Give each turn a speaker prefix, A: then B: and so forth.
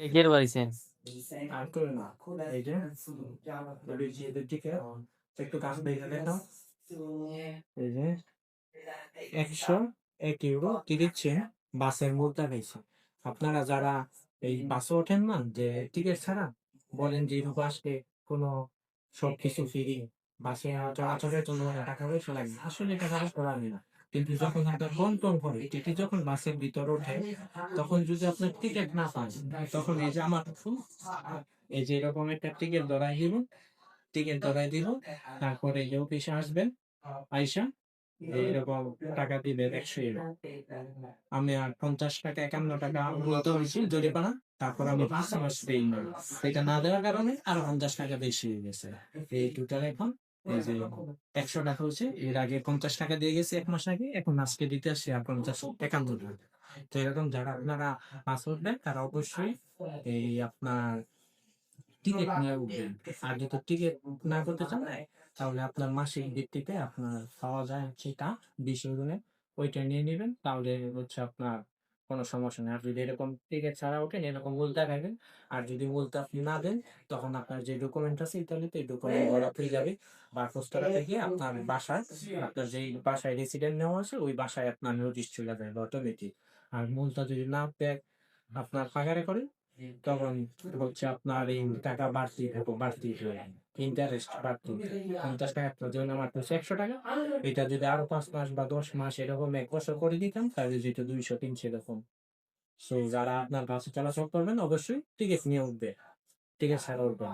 A: Ticket বাড়িছেন
B: আর না এই যে টিকিট একটু কাজ দেখে দেখো এই যে একশো এক ইউরো বাসের মূলটা পেয়েছে আপনারা যারা এই বাসে ওঠেন না যে টিকিট ছাড়া বলেন যে ইউরো আসলে কোনো সবকিছু ফ্রি বাসে চলাচলের জন্য টাকা পয়সা লাগে আসলে টাকা পয়সা লাগে না কিন্তু যখন আপনার কন্ট্রোল করে টিটি যখন বাসের ভিতর ওঠে, তখন যদি আপনার টিকিট না পান, তখন এই যে আমার এই যে এরকম একটা টিকিট ধরাই দিব টিকিট ধরাই দিব, তারপরে যে অফিসে আসবেন, আইসা, এইরকম টাকা দিবেন একশো ইউরো আমি আর পঞ্চাশ টাকা, একান্ন টাকা বলতে হয়েছি, জরিমানা, তারপর আমি পাঁচ মাস এটা না দেওয়ার কারণে আরও পঞ্চাশ টাকা বেশি হয়ে গেছে। এই টোটাল এখন এই যে একশো টাকা হচ্ছে এর আগে পঞ্চাশ টাকা দিয়ে গেছে এক মাস আগে এখন আজকে দিতে আসছে পঞ্চাশ একান্ন টাকা। তো এরকম যারা আপনারা পাসওয়ার্ড দেন তারা অবশ্যই এই আপনার টিকিট নিয়ে উঠবেন। আর যদি টিকিট না করতে চান তাহলে আপনার মাসিক ভিত্তিতে আপনার পাওয়া যায় সেটা বিশ গুণে। ওইটা নিয়ে নেবেন তাহলে হচ্ছে আপনার কোনো সমস্যা নেই। আর যদি এরকম টিকিট ছাড়া ওঠেন এরকম উল্টা খাবেন আর যদি উল্টা আপনি না দেন, তখন আপনার যে ডকুমেন্ট আছে ইতালিতে, এই ডকুমেন্ট বলা হয়ে যাবে বা থেকে আপনার বাসায়, আপনার যেই বাসায় রেসিডেন্ট নেওয়া আছে, ওই বাসায় আপনার নোটিশ চলে যাবে অটোমেটিক আর মূলটা যদি না দেয়, আপনার পাগারে করেন তখন হচ্ছে আপনার এই টাকা বাড়তি থাকব বাড়তি ইন্টারেস্ট বাড়তি। পঞ্চাশ টাকা জন্য আমার তো একশো টাকা। এটা যদি আরও পাঁচ মাস বা দশ মাস এরকম এক বছর করে দিতাম, তাহলে যেটা দুইশো, তিনশো এরকম। সো যারা আপনার বাসে চলাচল করবেন, অবশ্যই টিকিট নিয়ে উঠবে। টিকিট ছাড়া উঠবে